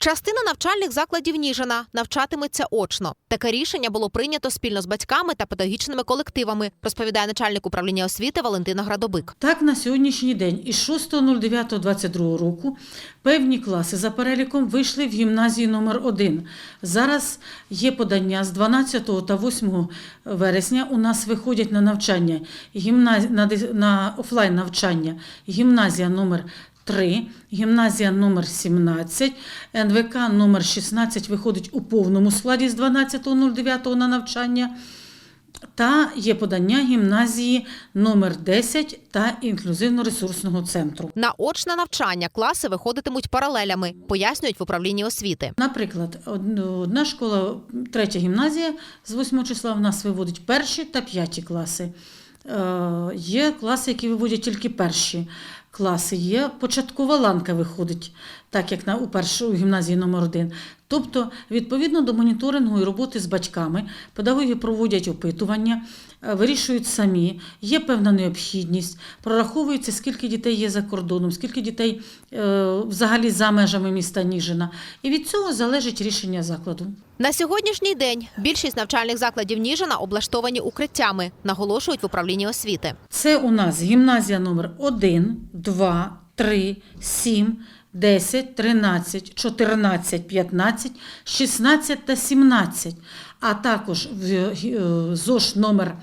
Частина навчальних закладів Ніжина навчатиметься очно. Таке рішення було прийнято спільно з батьками та педагогічними колективами, розповідає начальник управління освіти Валентина Градобик. Так, на сьогоднішній день із 6.09.22 року певні класи за переліком вийшли в гімназію номер 1 Зараз є подання з 12 та 8 вересня. У нас виходять на навчання гімназія на, на офлайн навчання гімназія номер 3, гімназія номер 17, НВК номер 16 виходить у повному складі з 12.09 на навчання. Та є подання гімназії номер 10 та інклюзивно-ресурсного центру. На очне навчання класи виходитимуть паралелями, пояснюють в управлінні освіти. Наприклад, одна школа, третя гімназія з 8 числа в нас виводить перші та п'яті класи. Е, Є класи, які виводять тільки перші класи. Є початкова ланка виходить, так як на у першу гімназії номер 1 Тобто, відповідно до моніторингу і роботи з батьками, педагоги проводять опитування, е, вирішують самі, є певна необхідність, прораховується, скільки дітей є за кордоном, скільки дітей е, взагалі за межами міста Ніжина. І від цього залежить рішення закладу. На сьогоднішній день більшість навчальних закладів Ніжина облаштовані укриттями, наголошують в управлінні освіти. Це у нас гімназія номер 1, 2, 3, 7, 10, 13, 14, 15, 16 та 17. А також в е, ЗОШ номер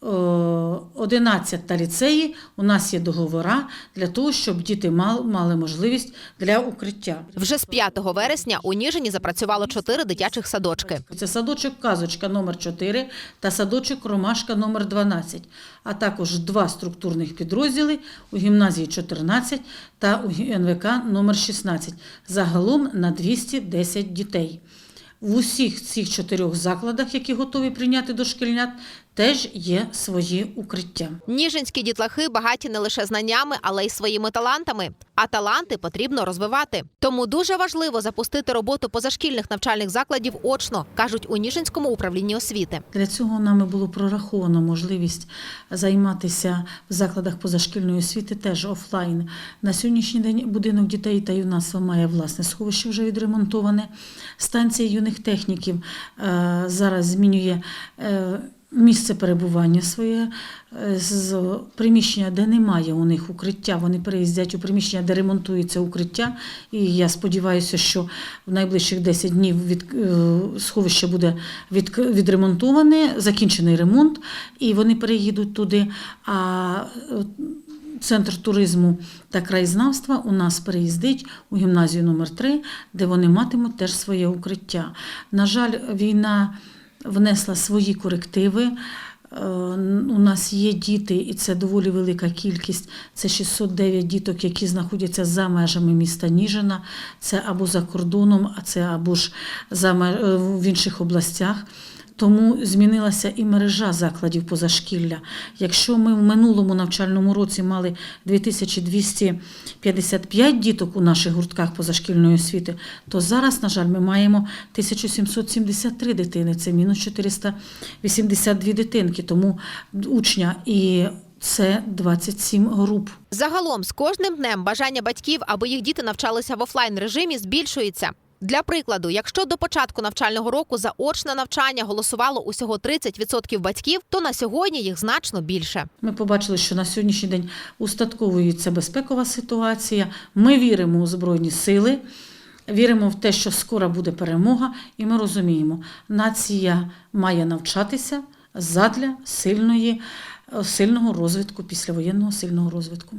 11 та ліцеї у нас є договора для того, щоб діти мали можливість для укриття. Вже з 5 вересня у Ніжині запрацювало чотири дитячих садочки. Це садочок Казочка номер 4 та садочок Ромашка номер 12, а також два структурних підрозділи у гімназії 14 та у НВК номер 16. Загалом на 210 дітей. В усіх цих чотирьох закладах, які готові прийняти дошкільнят, теж є свої укриття. Ніжинські дітлахи багаті не лише знаннями, але й своїми талантами. А таланти потрібно розвивати. Тому дуже важливо запустити роботу позашкільних навчальних закладів очно, кажуть у Ніжинському управлінні освіти. Для цього нами було прораховано можливість займатися в закладах позашкільної освіти теж офлайн. На сьогоднішній день будинок дітей та юнацтва має власне сховище вже відремонтоване. Станція юних техніків е, зараз змінює. Місце перебування своє е, з приміщення, де немає у них укриття. Вони переїздять у приміщення, де ремонтується укриття. І я сподіваюся, що в найближчих 10 днів від, е, сховище буде від, відремонтоване, закінчений ремонт, і вони переїдуть туди. А е, Центр туризму та краєзнавства у нас переїздить у гімназію номер 3 де вони матимуть теж своє укриття. На жаль, війна внесла свої корективи. Е, У нас є діти, і це доволі велика кількість. Це 609 діток, які знаходяться за межами міста Ніжина. Це або за кордоном, а це або ж е, в інших областях. Тому змінилася і мережа закладів позашкілля. Якщо ми в минулому навчальному році мали 2255 діток у наших гуртках позашкільної освіти, то зараз, на жаль, ми маємо 1773 дитини. Це мінус 482 дитинки. Тому учня і це 27 груп. Загалом з кожним днем бажання батьків, аби їх діти навчалися в офлайн режимі, збільшується. Для прикладу, якщо до початку навчального року за очне навчання голосувало усього 30% батьків, то на сьогодні їх значно більше. Ми побачили, що на сьогоднішній день устатковується безпекова ситуація. Ми віримо у Збройні сили, віримо в те, що скоро буде перемога, і ми розуміємо, нація має навчатися задля сильної, сильного розвитку, післявоєнного сильного розвитку.